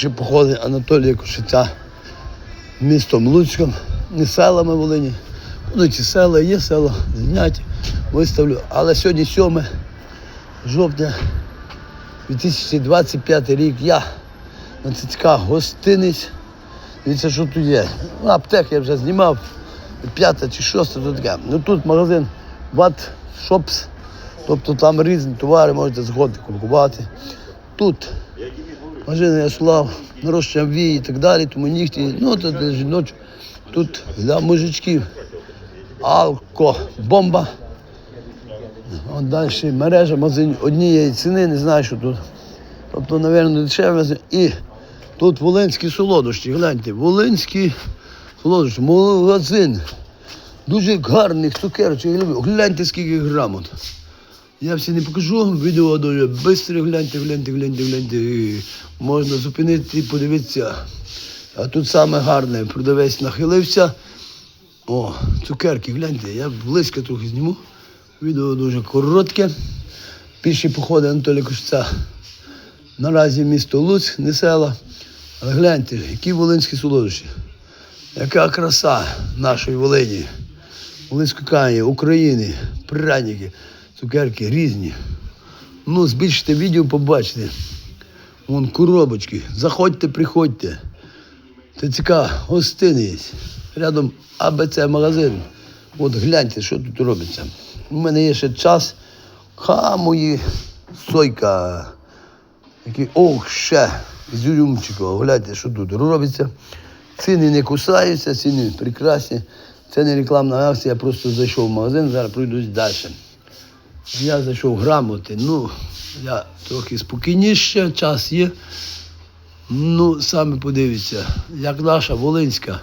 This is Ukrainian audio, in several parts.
Чи походи Анатолія Кошиця містом Луцьком, не селами Волині. Будуть і села, є села, зняті, виставлю. Але сьогодні 7 жовтня 2025 рік я на ЦЦК гостиниць. Дивіться, що тут є. Ну, Аптек я вже знімав, п'ята чи шоста тут таке. Ну тут магазин Ват Шопс, тобто там різні товари можете заходити купувати. Тут Магазини Яслав, нарощення вії і так далі, тому нігті, ну тут для жіночок, тут для мужичків алко, бомба. От далі мережа магазинів однієї ціни, не знаю, що тут. Тобто, мабуть, дешеве. І тут волинські солодощі, гляньте, волинські солодощі, магазин. Дуже гарних цукерочок. Гляньте, скільки грамот. Я всі не покажу, відео дуже швидко, гляньте, гляньте, гляньте, гляньте. І Можна зупинити і подивитися. А тут саме гарне, продавець нахилився. О, цукерки, гляньте, я близько трохи зніму. Відео дуже коротке. Піші походи Анатолія Кошця. Наразі місто Луцьк, не села. Але гляньте, які волинські солодощі. Яка краса нашої Волині. Волинської країни, України, пряники, цукерки різні. Ну, збільшите відео, побачите. Вон коробочки. Заходьте, приходьте. ТЦК гостиниць. Рядом АБЦ магазин. От гляньте, що тут робиться. У мене є ще час. Ха мої сойка. Який ох, ще з юрюмчика. Гляньте, що тут робиться. Ціни не кусаються, ціни прекрасні. Це не рекламна акція, я просто зайшов в магазин, зараз пройдусь далі. Я зайшов грамоти. Ну, я трохи спокійніше, час є. Ну, самі подивіться, як наша Волинська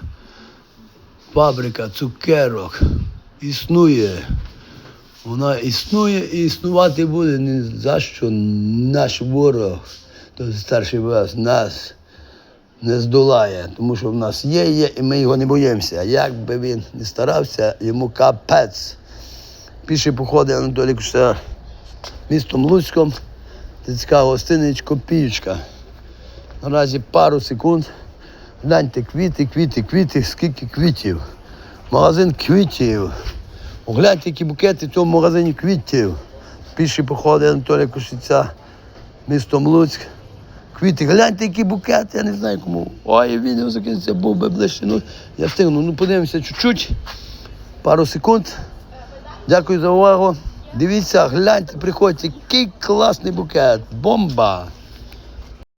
фабрика цукерок існує. Вона існує і існувати буде ні за що наш ворог, тобто старший вас, нас не здолає, тому що в нас є, є, і ми його не боїмося. Як би він не старався, йому капець. Піші походи Анатолій Кушта містом Луцьком, ТЦК гостинич Копіючка. Наразі пару секунд. Гляньте, квіти, квіти, квіти, скільки квітів. Магазин квітів. Огляньте, які букети в цьому магазині квітів. Піші походи Анатолія Кошиця містом Луцьк. Квіти, гляньте, які букети, я не знаю кому. Ой, відео закінчиться, був би ближче. Ну, я встигну. Ну, подивимося чуть-чуть. Пару секунд. Дякую за увагу. Дивіться, гляньте, приходьте, який класний букет. Бомба!